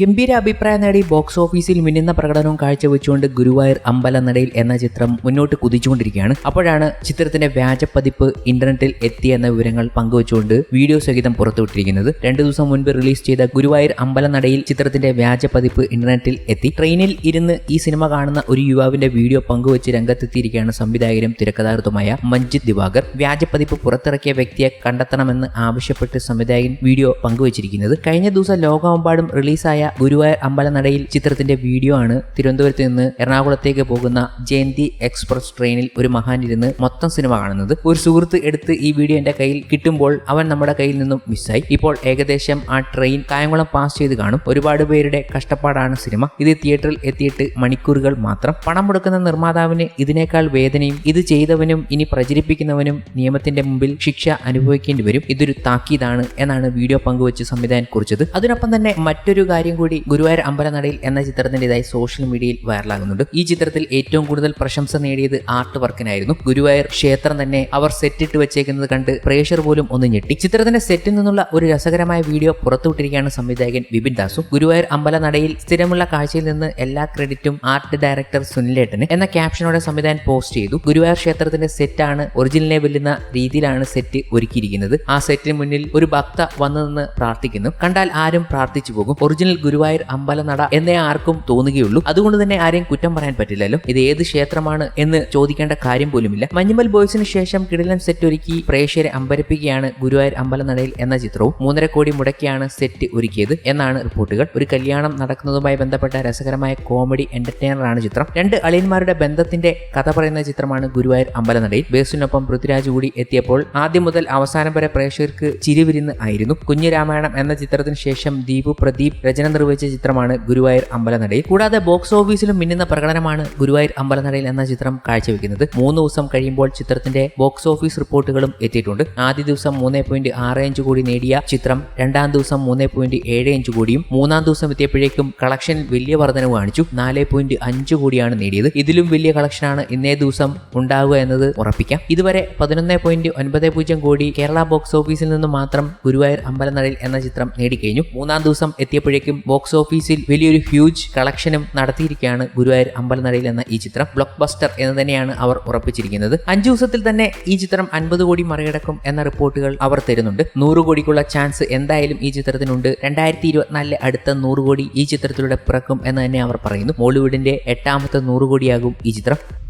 ഗംഭീര അഭിപ്രായം നേടി ബോക്സ് ഓഫീസിൽ മിന്നുന്ന പ്രകടനവും കാഴ്ചവെച്ചുകൊണ്ട് ഗുരുവായൂർ അമ്പലനടയിൽ എന്ന ചിത്രം മുന്നോട്ട് കുതിച്ചുകൊണ്ടിരിക്കുകയാണ്. അപ്പോഴാണ് ചിത്രത്തിന്റെ വ്യാജ പതിപ്പ് ഇന്റർനെറ്റിൽ എത്തി എന്ന വിവരങ്ങൾ പങ്കുവച്ചുകൊണ്ട് വീഡിയോ സഹിതം പുറത്തുവിട്ടിരിക്കുന്നത്. രണ്ടു ദിവസം മുൻപ് റിലീസ് ചെയ്ത ഗുരുവായൂർ അമ്പലനടയിൽ ചിത്രത്തിന്റെ വ്യാജ പതിപ്പ് ഇന്റർനെറ്റിൽ എത്തി. ട്രെയിനിൽ ഇരുന്ന് ഈ സിനിമ കാണുന്ന ഒരു യുവാവിന്റെ വീഡിയോ പങ്കുവച്ച് രംഗത്തെത്തിയിരിക്കുകയാണ് സംവിധായകരും തിരക്കഥാകൃത്തുമായ മഞ്ജിത് ദിവാകർ. വ്യാജപ്പതിപ്പ് പുറത്തിറക്കിയ വ്യക്തിയെ കണ്ടെത്തണമെന്ന് ആവശ്യപ്പെട്ട് സംവിധായകൻ വീഡിയോ പങ്കുവച്ചിരിക്കുന്നത്. കഴിഞ്ഞ ദിവസം ലോകമെമ്പാടും റിലീസായ ഗുരുവായൂർ അമ്പലനടയിൽ ചിത്രത്തിന്റെ വീഡിയോ ആണ് തിരുവനന്തപുരത്ത് നിന്ന് എറണാകുളത്തേക്ക് പോകുന്ന ജയന്തി എക്സ്പ്രസ് ട്രെയിനിൽ ഒരു മഹാൻ ഇരുന്ന് മൊത്തം സിനിമ കാണുന്നത്. ഒരു സുഹൃത്ത് എടുത്ത് ഈ വീഡിയോ എന്റെ കയ്യിൽ കിട്ടുമ്പോൾ അവൻ നമ്മുടെ കയ്യിൽ നിന്നും മിസ്സായി. ഇപ്പോൾ ഏകദേശം ആ ട്രെയിൻ കായംകുളം പാസ് ചെയ്ത് കാണും. ഒരുപാട് പേരുടെ കഷ്ടപ്പാടാണ് സിനിമ. ഇത് തിയേറ്ററിൽ എത്തിയിട്ട് മണിക്കൂറുകൾ മാത്രം. പണം മുടക്കുന്ന നിർമ്മാതാവിന് ഇതിനേക്കാൾ വേദനയും ഇത് ചെയ്തവനും ഇനി പ്രചരിപ്പിക്കുന്നവനും നിയമത്തിന്റെ മുമ്പിൽ ശിക്ഷ അനുഭവിക്കേണ്ടി വരും. ഇതൊരു താക്കീതാണ് എന്നാണ് വീഡിയോ പങ്കുവച്ച് സംവിധാനം കുറിച്ചത്. അതിനൊപ്പം തന്നെ മറ്റൊരു കാര്യം കൂടി ഗുരുവായൂർ അമ്പലനടയിൽ എന്ന ചിത്രത്തിന്റെ ഇതായി സോഷ്യൽ മീഡിയയിൽ വൈറലാകുന്നുണ്ട് ഈ ചിത്രത്തിൽ ഏറ്റവും കൂടുതൽ പ്രശംസ നേടിയത് ആർട്ട് വർക്കിനായിരുന്നു ഗുരുവായൂർ ക്ഷേത്രം തന്നെ അവർ സെറ്റിട്ട് വെച്ചേക്കുന്നത് കണ്ട് പ്രേക്ഷർ പോലും ഒന്ന് ഞെട്ടി. ചിത്രത്തിന്റെ സെറ്റിൽ നിന്നുള്ള ഒരു രസകരമായ വീഡിയോ പുറത്തുവിട്ടിരിക്കുകയാണ് സംവിധായകൻ വിപിൻ ദാസു. ഗുരുവായൂർ അമ്പലനടയിൽ സ്ഥിരമുള്ള കാഴ്ചയിൽ നിന്ന് എല്ലാ ക്രെഡിറ്റും ആർട്ട് ഡയറക്ടർ സുനിലേട്ടന് എന്ന ക്യാപ്ഷനോടെ സംവിധാനം പോസ്റ്റ് ചെയ്തു. ഗുരുവായൂർ ക്ഷേത്രത്തിന്റെ സെറ്റാണ് ഒറിജിനലിനെ വെല്ലുന്ന രീതിയിലാണ് സെറ്റ് ഒരുക്കിയിരിക്കുന്നത്. ആ സെറ്റിന് മുന്നിൽ ഒരു ഭക്ത വന്നു നിന്ന് പ്രാർത്ഥിക്കുന്നു. കണ്ടാൽ ആരും പ്രാർത്ഥിച്ചു പോകും. ഒറിജിനൽ ഗുരുവായൂർ അമ്പലനട എന്നേ ആർക്കും തോന്നുകയുള്ളൂ. അതുകൊണ്ട് തന്നെ ആരെയും കുറ്റം പറയാൻ പറ്റില്ലല്ലോ. ഇത് ഏത് ക്ഷേത്രമാണ് എന്ന് ചോദിക്കേണ്ട കാര്യം പോലുമില്ല. മഞ്ഞുമൽ ബോയ്സിന് ശേഷം കിടിലൻ സെറ്റ് ഒരുക്കി പ്രേക്ഷകരെ അമ്പരപ്പിക്കുകയാണ് ഗുരുവായൂർ അമ്പലനടയിൽ എന്ന ചിത്രവും മൂന്നര കോടി മുടക്കിയാണ് സെറ്റ് ഒരുക്കിയത് എന്നാണ് റിപ്പോർട്ടുകൾ. ഒരു കല്യാണം നടക്കുന്നതുമായി ബന്ധപ്പെട്ട രസകരമായ കോമഡി എന്റർടൈനറാണ് ചിത്രം. രണ്ട് അളിയന്മാരുടെ ബന്ധത്തിന്റെ കഥ പറയുന്ന ചിത്രമാണ് ഗുരുവായൂർ അമ്പലനടയിൽ. ബേസിനൊപ്പം പൃഥ്വിരാജ് കൂടി എത്തിയപ്പോൾ ആദ്യം മുതൽ അവസാനം വരെ പ്രേക്ഷകർക്ക് ചിരിവിരുന്ന് ആയിരുന്നു. കുഞ്ഞു രാമായണം എന്ന ചിത്രത്തിന് ശേഷം ദീപു പ്രദീപ് രചന നിർവഹിച്ച ചിത്രമാണ് ഗുരുവായൂർ അമ്പലനടയിൽ. കൂടാതെ ബോക്സ് ഓഫീസിലും മിന്നുന്ന പ്രകടനമാണ് ഗുരുവായൂർ അമ്പലനടയിൽ എന്ന ചിത്രം കാഴ്ചവെക്കുന്നത്. മൂന്ന് ദിവസം കഴിയുമ്പോൾ ചിത്രത്തിന്റെ ബോക്സ് ഓഫീസ് റിപ്പോർട്ടുകളും എത്തിയിട്ടുണ്ട്. ആദ്യ ദിവസം മൂന്ന് പോയിന്റ് ആറ് അഞ്ച് കോടി നേടിയ ചിത്രം രണ്ടാം ദിവസം മൂന്ന് പോയിന്റ് ഏഴ് അഞ്ച് കോടിയും മൂന്നാം ദിവസം എത്തിയപ്പോഴേക്കും കളക്ഷൻ വലിയ വർധനവ് കാണിച്ചു. നാല് പോയിന്റ് അഞ്ച് കോടിയാണ് നേടിയത്. ഇതിലും വലിയ കളക്ഷനാണ് ഇന്നേ ദിവസം ഉണ്ടാവുക എന്നത് ഉറപ്പിക്കാം. ഇതുവരെ പതിനൊന്ന് പോയിന്റ് ഒൻപത് പൂജ്യം കോടി കേരള ബോക്സ് ഓഫീസിൽ നിന്ന് മാത്രം ഗുരുവായൂർ അമ്പലനടയിൽ എന്ന ചിത്രം നേടിക്കഴിഞ്ഞു. മൂന്നാം ദിവസം എത്തിയപ്പോഴേക്കും ബോക്സ് ഓഫീസിൽ വലിയൊരു ഹ്യൂജ് കളക്ഷനും നടത്തിയിരിക്കുകയാണ് ഗുരുവായൂർ അമ്പലനടയിൽ എന്ന ഈ ചിത്രം. ബ്ലോക്ക് ബസ്റ്റർ എന്ന് തന്നെയാണ് അവർ ഉറപ്പിച്ചിരിക്കുന്നത്. അഞ്ചു ദിവസത്തിൽ തന്നെ ഈ ചിത്രം അൻപത് കോടി മറികടക്കും എന്ന റിപ്പോർട്ടുകൾ അവർ തരുന്നുണ്ട്. നൂറ് കോടിക്കുള്ള ചാൻസ് എന്തായാലും ഈ ചിത്രത്തിനുണ്ട്. രണ്ടായിരത്തി ഇരുപത്തിനാലിലെ അടുത്ത നൂറ് കോടി ഈ ചിത്രത്തിലൂടെ പിറക്കും എന്ന് തന്നെ അവർ പറയുന്നു. മോളിവുഡിന്റെ എട്ടാമത്തെ നൂറ് കോടിയാകും ഈ ചിത്രം.